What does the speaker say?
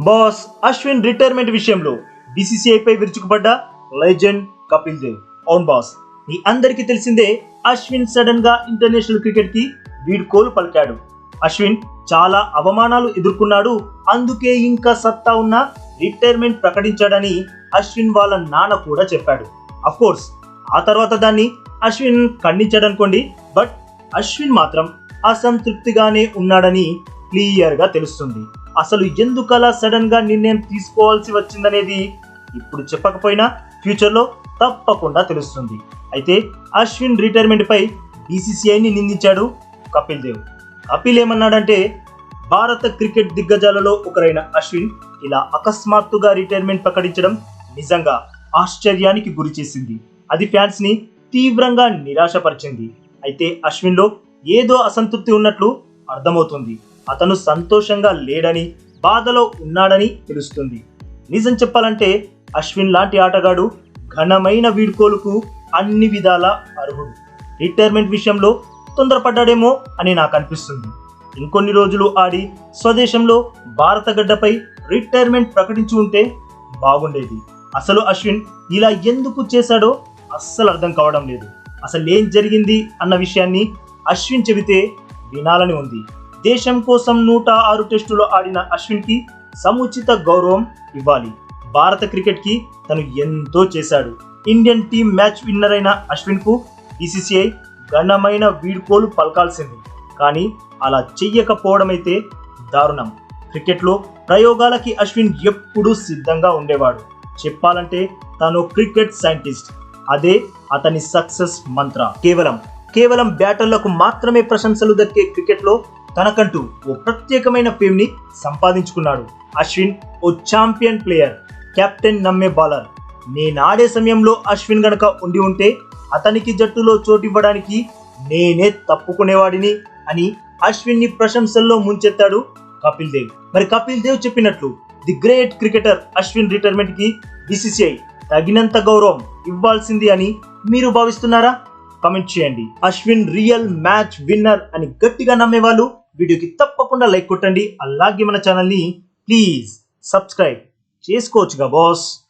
Boss Ashwin retirement విషయంలో బీసీసీఐపై పై విరుచుకుపడ్డ లెజెండ్ కపిల్ దేవ్. అవును బాస్ మీ అందరికీ తెలిసిందే అశ్విన్ సడన్గా ఇంటర్నేషనల్ క్రికెట్కి వీడ్కోలు పలికాడు. అశ్విన్ చాలా అవమానాలు ఎదుర్కొన్నాడు అందుకే ఇంకా సత్తా ఉన్న రిటైర్మెంట్ ప్రకటించాడని అశ్విన్ వాళ్ళ నాన్న కూడా చెప్పాడు. అఫ్ కోర్స్ ఆ తర్వాత దాన్ని అశ్విన్ ఖండించాడనుకోండి బట్ అశ్విన్ మాత్రం అసంతృప్తిగానే ఉన్నాడని క్లియర్గా తెలుస్తుంది. అసలు ఎందుకలా సడన్గా నిర్ణయం తీసుకోవాల్సి వచ్చిందనేది ఇప్పుడు చెప్పకపోయినా ఫ్యూచర్లో తప్పకుండా తెలుస్తుంది. అయితే అశ్విన్ రిటైర్మెంట్పై బీసీసీఐని నిందించాడు కపిల్ దేవ్. కపిల్ ఏమన్నాడంటే భారత క్రికెట్ దిగ్గజాలలో ఒకరైన అశ్విన్ ఇలా అకస్మాత్తుగా రిటైర్మెంట్ ప్రకటించడం నిజంగా ఆశ్చర్యానికి గురి చేసింది. అది ఫ్యాన్స్ని తీవ్రంగా నిరాశపరిచింది. అయితే అశ్విన్లో ఏదో అసంతృప్తి ఉన్నట్లు అర్థమవుతుంది. అతను సంతోషంగా లేడని బాధలో ఉన్నాడని తెలుస్తుంది. నిజం చెప్పాలంటే అశ్విన్ లాంటి ఆటగాడు ఘనమైన వీడ్కోలుకు అన్ని విధాల అర్హుడు. రిటైర్మెంట్ విషయంలో తొందరపడ్డాడేమో అని నాకు అనిపిస్తుంది ఇంకొన్ని రోజులు ఆడి స్వదేశంలో భారత గడ్డపై రిటైర్మెంట్ ప్రకటించి ఉంటే బాగుండేది. అసలు అశ్విన్ ఇలా ఎందుకు చేశాడో అస్సలు అర్థం కావడం లేదు. అసలు ఏం జరిగింది అన్న విషయాన్ని అశ్విన్ చెబితే వినాలని ఉంది. దేశం కోసం నూట ఆరు టెస్టులు ఆడిన అశ్విన్కి సముచిత గౌరవం ఇవ్వాలి. భారత క్రికెట్కి తను ఎంతో చేశాడు. ఇండియన్ టీం మ్యాచ్ విన్నర్ అయిన అశ్విన్కు బీసీసీఐ ఘనమైన వీడ్కోలు పలకాల్సింది. కానీ అలా చెయ్యకపోవడమైతే దారుణం. క్రికెట్లో ప్రయోగాలకి అశ్విన్ ఎప్పుడూ సిద్ధంగా ఉండేవాడు. చెప్పాలంటే తను క్రికెట్ సైంటిస్ట్. అదే అతని సక్సెస్ మంత్ర. కేవలం కేవలం బ్యాటర్లకు మాత్రమే ప్రశంసలు దక్కే క్రికెట్లో తనకంటూ ఓ ప్రత్యేకమైన ఫేమ్ సంపాదించుకున్నాడు. అశ్విన్ ఓ ఛాంపియన్ ప్లేయర్ కెప్టెన్ నమ్మే బౌలర్ నేనాడే సమయంలో అశ్విన్ గనక ఉండి ఉంటే అతనికి జట్టులో చోటివ్వడానికి నేనే తప్పుకునేవాడిని అని అశ్విన్ని ప్రశంసల్లో ముంచెత్తాడు కపిల్ దేవ్. మరి కపిల్ దేవ్ చెప్పినట్లు ది గ్రేట్ క్రికెటర్ అశ్విన్ రిటైర్మెంట్కి బీసీసీఐ తగినంత గౌరవం ఇవ్వాల్సింది అని మీరు భావిస్తున్నారా? కమెంట్ చేయండి. అశ్విన్ రియల్ మ్యాచ్ విన్నర్ అని గట్టిగా నమ్మే వాళ్ళు వీడియోకి తప్పకుండా లైక్ కొట్టండి. అలాగే మన ఛానల్ని ప్లీజ్ సబ్స్క్రైబ్ చేసుకోవచ్చుగా బాస్.